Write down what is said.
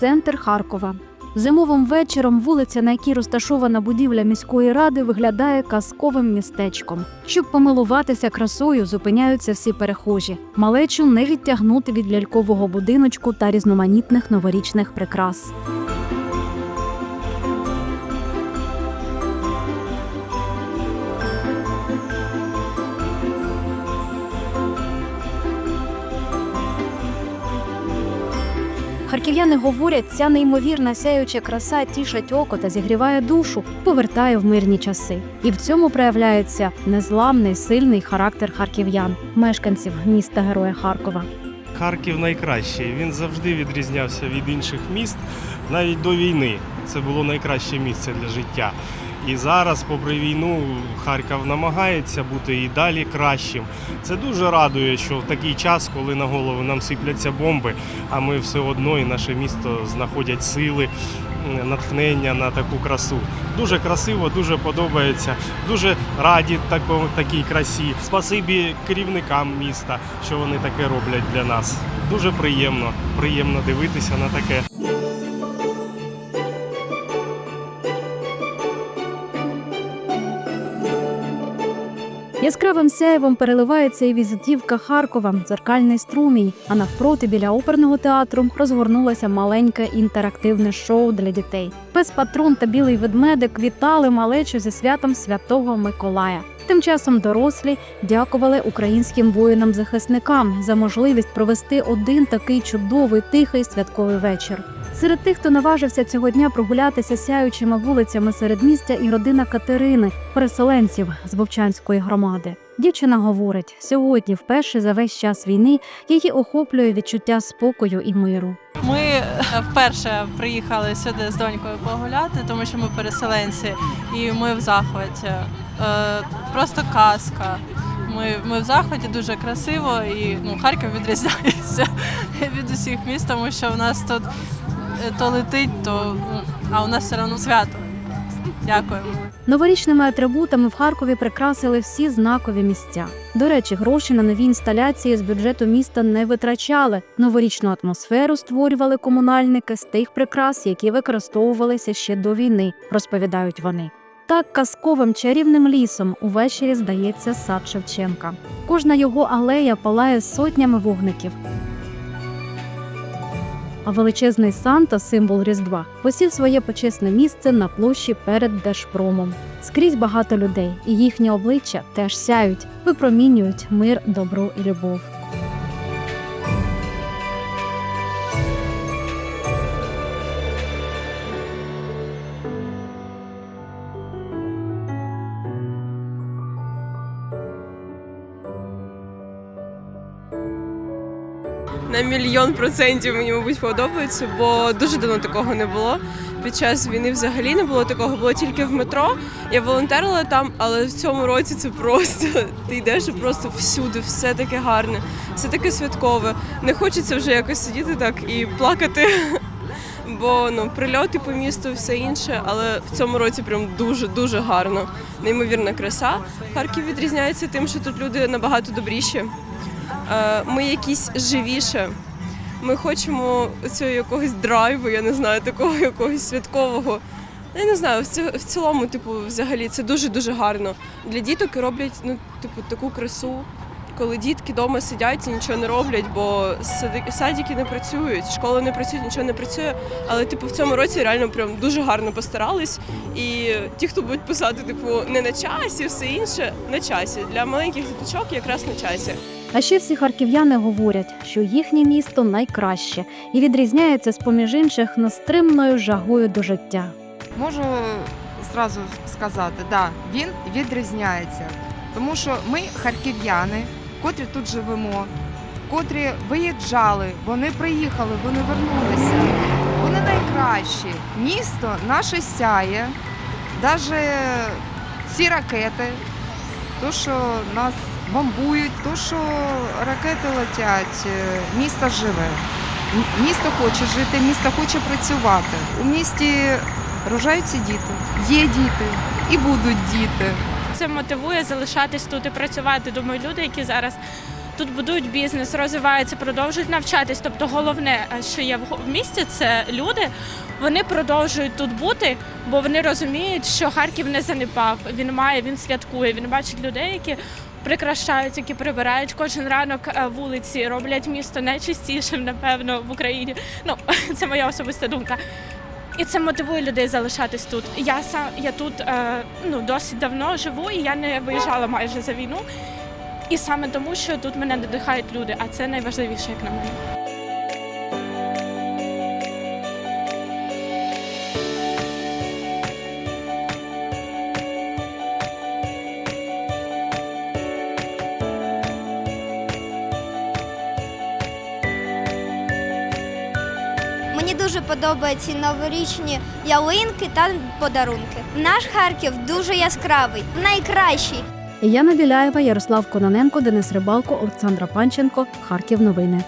центр Харкова. Зимовим вечором вулиця, на якій розташована будівля міської ради, виглядає казковим містечком. Щоб помилуватися красою, зупиняються всі перехожі. Малечу не відтягнути від лялькового будиночку та різноманітних новорічних прикрас. Харків'яни говорять, ця неймовірна сяюча краса тішить око та зігріває душу, повертає в мирні часи. І в цьому проявляється незламний сильний характер харків'ян, мешканців міста Героя Харкова. Харків найкращий. Він завжди відрізнявся від інших міст, навіть до війни. Це було найкраще місце для життя. І зараз, попри війну, Харків намагається бути і далі кращим. Це дуже радує, що в такий час, коли на голову нам сипляться бомби, а ми все одно і наше місто знаходять сили, натхнення на таку красу. Дуже красиво, дуже подобається. Дуже раді тако, такій красі. Спасибі керівникам міста, що вони таке роблять для нас. Дуже приємно, приємно дивитися на таке. Яскравим сяєвом переливається і візитівка Харкова, дзеркальний струмінь. А навпроти біля оперного театру розгорнулося маленьке інтерактивне шоу для дітей. Пес патрон та білий ведмедик вітали малечу зі святом святого Миколая. Тим часом дорослі дякували українським воїнам-захисникам за можливість провести один такий чудовий тихий святковий вечір. Серед тих, хто наважився цього дня прогулятися сяючими вулицями середмістя і родина Катерини, переселенців з Вовчанської громади. Дівчина говорить, сьогодні, вперше за весь час війни, її охоплює відчуття спокою і миру. Ми е, вперше приїхали сюди з донькою погуляти, тому що ми переселенці і ми в захваті. Е, Просто казка. Ми, ми в захваті дуже красиво і ну, Харків відрізняється від усіх міст, тому що в нас тут то летить, то а у нас все одно свято. Дякуємо. Новорічними атрибутами в Харкові прикрасили всі знакові місця. До речі, гроші на нові інсталяції з бюджету міста не витрачали. Новорічну атмосферу створювали комунальники з тих прикрас, які використовувалися ще до війни, розповідають вони. Так казковим чарівним лісом увечері здається сад Шевченка. Кожна його алея палає сотнями вогників. А величезний Санта, символ Різдва, посів своє почесне місце на площі перед Держпромом. Скрізь багато людей, і їхні обличчя теж сяють, випромінюють мир, добро і любов. На мільйон процентів мені, мабуть, подобається, бо дуже давно такого не було. Під час війни взагалі не було такого, було тільки в метро. Я волонтерила там, але в цьому році це просто ти йдеш просто всюди, все таке гарне, все таке святкове. Не хочеться вже якось сидіти так і плакати. Бо ну прильоти по місту, все інше, але в цьому році прям дуже дуже гарно. Неймовірна краса. Харків відрізняється тим, що тут люди набагато добріші. Е, Ми якісь живіше. Ми хочемо цього якогось драйву, я не знаю, такого якогось святкового. Я не знаю, в цілому, типу, взагалі, це дуже дуже гарно. Для діток роблять ну, типу, таку красу, коли дітки вдома сидять і нічого не роблять, бо сади- садики не працюють, школи не працюють, нічого не працює. Але типу в цьому році реально прям дуже гарно постарались. І ті, хто будуть писати, типу, не на часі, все інше на часі. Для маленьких діточок якраз на часі. А ще всі харків'яни говорять, що їхнє місто найкраще і відрізняється з поміж інших нестримною жагою до життя. Можу зразу сказати, да, він відрізняється. Тому що ми харків'яни, котрі тут живемо, котрі виїжджали, вони приїхали, вони вернулися. Вони найкращі. Місто наше сяє, навіть ці ракети, то, що нас бомбують, то, що ракети летять, е, місто живе. Місто хоче жити, місто хоче працювати. У місті рожаються діти, є діти і будуть діти. Це мотивує залишатись тут і працювати. Думаю, люди, які зараз тут будують бізнес, розвиваються, продовжують навчатись. Тобто, головне, е, що є в місті, це люди. Вони продовжують тут бути, бо вони розуміють, що Харків не занепав. Він має, він святкує. Він бачить людей, які прикрашають, які прибирають кожен ранок е, вулиці, роблять місто найчистішим, напевно, в Україні. Ну це моя особиста думка. І це мотивує людей залишатись тут. Я сам я тут е, ну досить давно живу, і я не виїжджала майже за війну. І саме тому, що тут мене надихають люди, а це найважливіше, як на мене. Мені дуже подобаються новорічні ялинки та подарунки. Наш Харків дуже яскравий, найкращий. Яна Біляєва, Ярослав Кононенко, Денис Рибалко, Олександра Панченко. Харків новини.